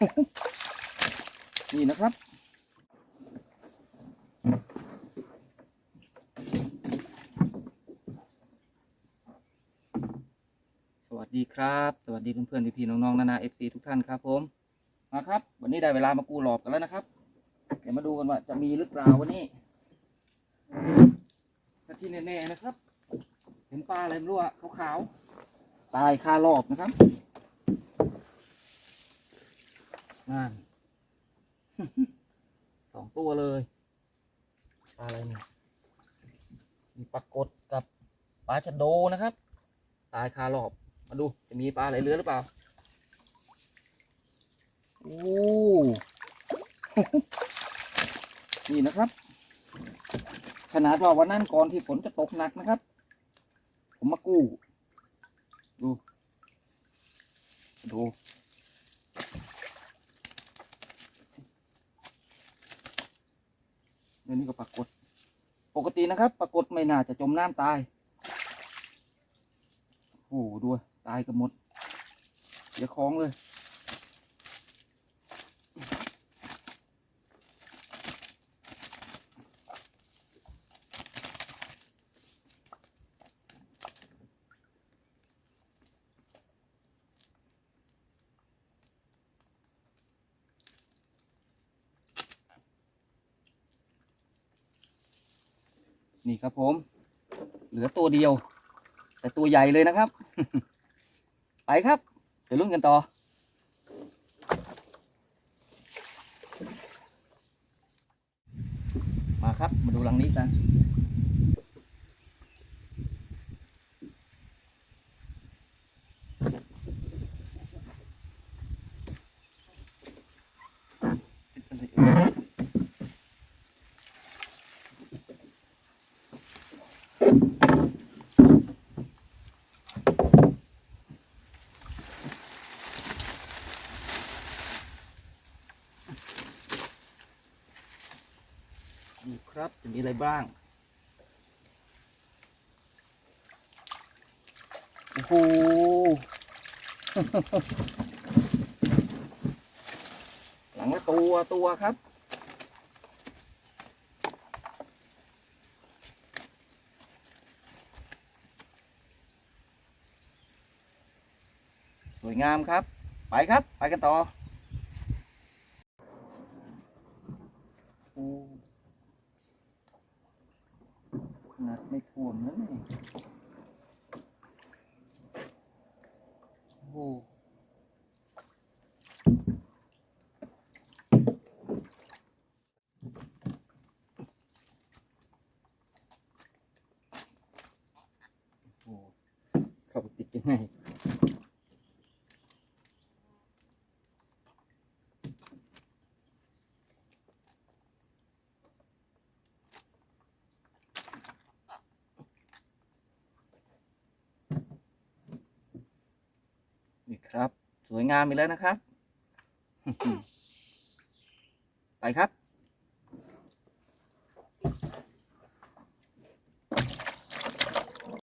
นี่นะครับสวัสดีครับ สวัสดีเพื่อนๆพี่ๆน้องๆนานาเอฟซีทุกท่านครับผมมาครับ วันนี้ได้เวลามากู้หลอบกันแล้วนะครับ เดี๋ยวมาดูกันว่าจะมีหรือเปล่าวันนี้ถ้าที่แน่ๆนะครับ เห็นปลาอะไรไม่รู้อะขาวๆตายคาหลอบนะครับ นั่น สองตัวเลยปลาอะไรเนี่ยมีปลากดกับปลาชะโดนะครับ ตายคาหลอบ มาดูจะมีปลาอะไรเหลือหรือเปล่าโอ้นี่นะครับ ขนาดว่าวันนั้นก่อนที่ฝนจะตกหนักนะครับ ผมมากู้ ดู ดู ดี๋ยวนี้ก็ปรากฏ ปกตินะครับ ปรากฏไม่น่าจะจมน้ำตายโอ้โหดูตายกันหมดเสียของเลย นี่ครับผม เหลือตัวเดียว แต่ตัวใหญ่เลยนะครับ ไปครับ เดี๋ยวลุ้นกันต่อ มาครับ มาดูหลังนี้กัน ดูครับจะมีอะไรบ้าง โอ้โห หลังละตัวตัวครับ สวยงามครับ ไปครับ ไปกันต่อโอ้ข นาดไม่ท่วมนะนี่โอ้โอ้โหเข้าไปติดยังไง ครับ สวยงามอีกแล้วนะครับ ไปครับ